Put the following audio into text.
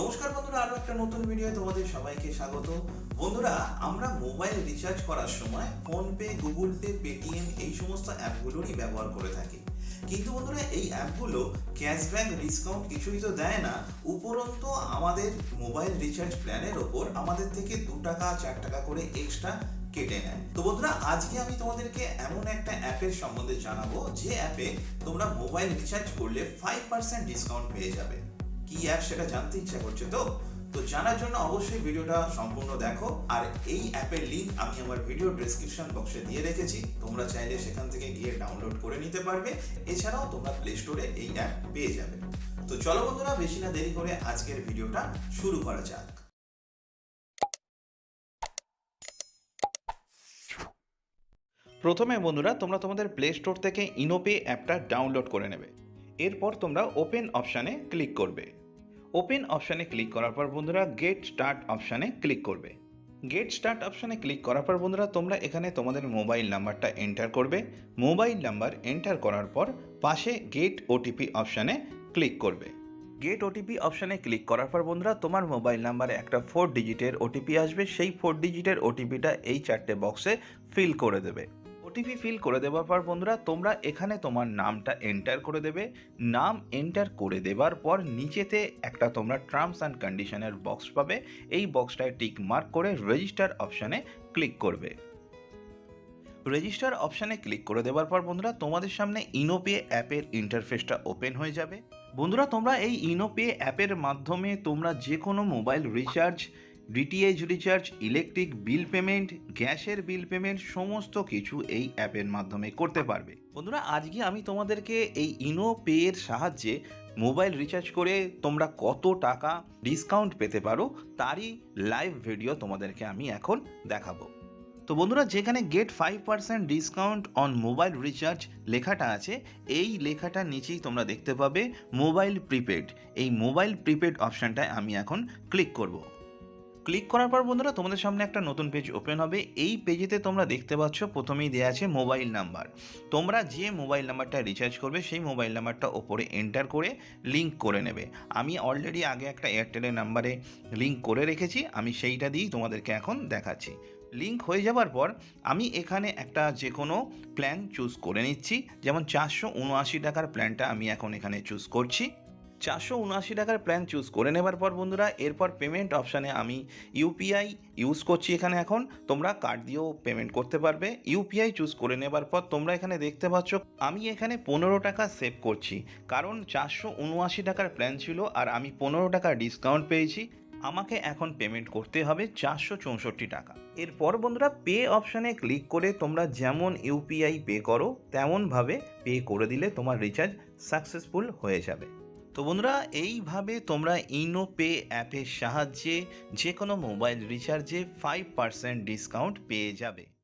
নমস্কার বন্ধুরা, আরও একটা নতুন ভিডিও তোমাদের সবাইকে স্বাগত। বন্ধুরা, আমরা মোবাইল রিচার্জ করার সময় ফোনপে গুগল পে পেটিএম এই সমস্ত অ্যাপগুলোরই ব্যবহার করে থাকি। কিন্তু বন্ধুরা, এই অ্যাপগুলো ক্যাশব্যাক ডিসকাউন্ট কিছুই তো দেয় না। উপরন্তু আমাদের মোবাইল রিচার্জ প্ল্যানের ওপর আমাদের থেকে দু টাকা, চার টাকা করে এক্সট্রা কেটে নেয়। তো বন্ধুরা, আজকে আমি তোমাদেরকে এমন একটা অ্যাপের সম্বন্ধে জানাব, যে অ্যাপে তোমরা মোবাইল রিচার্জ করলে ফাইভ পার্সেন্ট ডিসকাউন্ট পেয়ে যাবে। কি অ্যাপ সেটা জানতে ইচ্ছা করছে তো? তো জানার জন্য অবশ্যই ভিডিওটা সম্পূর্ণ দেখো। আর এই অ্যাপের লিংক আমি আমার ভিডিও ডেসক্রিপশন বক্সে দিয়ে রেখেছি। তোমরা চাইলে সেখান থেকে গিয়ে ডাউনলোড করে নিতে পারবে। এছাড়াও তোমরা প্লে স্টোরে এই অ্যাপ পেয়ে যাবে। তো চলো বন্ধুরা, বেশি না দেরি করে আজকের ভিডিওটা শুরু করা যাক। প্রথমে বন্ধুরা, তোমরা তোমাদের প্লে স্টোর থেকে ইনোপে অ্যাপটা ডাউনলোড করে নেবে। এরপর তোমরা ওপেন অপশানে ক্লিক করবে। ওপেন অপশানে ক্লিক করার পর বন্ধুরা গেট স্টার্ট অপশানে ক্লিক করবে। গেট স্টার্ট অপশানে ক্লিক করার পর বন্ধুরা তোমরা এখানে তোমাদের মোবাইল নাম্বারটা এন্টার করবে। মোবাইল নাম্বার এন্টার করার পর পাশে গেট ওটিপি অপশানে ক্লিক করবে। গেট ওটিপি অপশানে ক্লিক করার পর বন্ধুরা তোমার মোবাইল নাম্বারে একটা ফোর ডিজিটের ওটিপি আসবে। সেই ফোর ডিজিটের ওটিপিটা এই চারটে বক্সে ফিল করে দেবে। ওটিপি ফিল করে দেওয়ার পর বন্ধুরা, তোমরা এখানে তোমার নামটা এন্টার করে দেবে। নাম এন্টার করে দেওয়ার পর নিচেতে একটা তোমরা টার্মস অ্যান্ড কন্ডিশনের বক্স পাবে। এই বক্সটায় টিক মার্ক করে রেজিস্টার অপশানে ক্লিক করবে। রেজিস্টার অপশানে ক্লিক করে দেওয়ার পর বন্ধুরা, তোমাদের সামনে ইনোপে অ্যাপের ইন্টারফেসটা ওপেন হয়ে যাবে। বন্ধুরা, তোমরা এই ইনোপে অ্যাপের মাধ্যমে তোমরা যে কোনো mobile recharge DTH recharge electric bill payment গ্যাসের বিল পেমেন্ট সমস্ত কিছু এই অ্যাপের মাধ্যমে করতে পারবে। বন্ধুরা, আজকে আমি তোমাদেরকে এই ইনো পেয়ের সাহায্যে মোবাইল রিচার্জ করে তোমরা কত টাকা ডিসকাউন্ট পেতে পারো, তারই লাইভ ভিডিও তোমাদেরকে আমি এখন দেখাবো। তো বন্ধুরা, যেখানে get five percent discount on mobile recharge লেখাটা আছে, এই লেখাটার নিচেই তোমরা দেখতে পাবে মোবাইল প্রিপেড এই মোবাইল প্রিপেড অপশানটায় আমি এখন ক্লিক করব। ক্লিক করার পর বন্ধুরা, তোমাদের সামনে একটা নতুন পেজ ওপেন হবে। এই পেজেতে তোমরা দেখতে পাচ্ছ, প্রথমেই দেওয়া আছে মোবাইল নাম্বার তোমরা যে মোবাইল নাম্বারটা রিচার্জ করবে, সেই মোবাইল নাম্বারটা ওপরে এন্টার করে লিঙ্ক করে নেবে। আমি অলরেডি আগে একটা এয়ারটেলের নাম্বারে লিঙ্ক করে রেখেছি, আমি সেইটা দিয়েই তোমাদেরকে এখন দেখাচ্ছি। লিঙ্ক হয়ে যাওয়ার পর, আমি এখানে একটা যে কোনো প্ল্যান চুজ করে নিচ্ছি। যেমন চারশো উনআশি টাকার প্ল্যানটা আমি এখন এখানে চুজ করছি। চারশো উনআশি টাকার প্ল্যান চুজ করে নেবার পর বন্ধুরা, এরপর পেমেন্ট অপশানে আমি ইউপিআই ইউজ করছি এখানে এখন। তোমরা কার্ড দিয়েও পেমেন্ট করতে পারবে। ইউপিআই চুজ করে নেবার পর তোমরা এখানে দেখতে পাচ্ছ, আমি এখানে পনেরো টাকা সেভ করছি। কারণ চারশো উনআশি টাকার প্ল্যান ছিল আর আমি পনেরো টাকা ডিসকাউন্ট পেয়েছি। আমাকে এখন পেমেন্ট করতে হবে চারশো চৌষট্টি টাকা। এরপর বন্ধুরা পে অপশানে ক্লিক করে তোমরা যেমন ইউপিআই পে করো, তেমনভাবে পে করে দিলে তোমার রিচার্জ সাকসেসফুল হয়ে যাবে। তো বন্ধুরা, এইভাবে তোমরা ইনো পে অ্যাপের সাহায্যে যে কোনো মোবাইল রিচার্জে ফাইভ পার্সেন্ট ডিসকাউন্ট পেয়ে যাবে।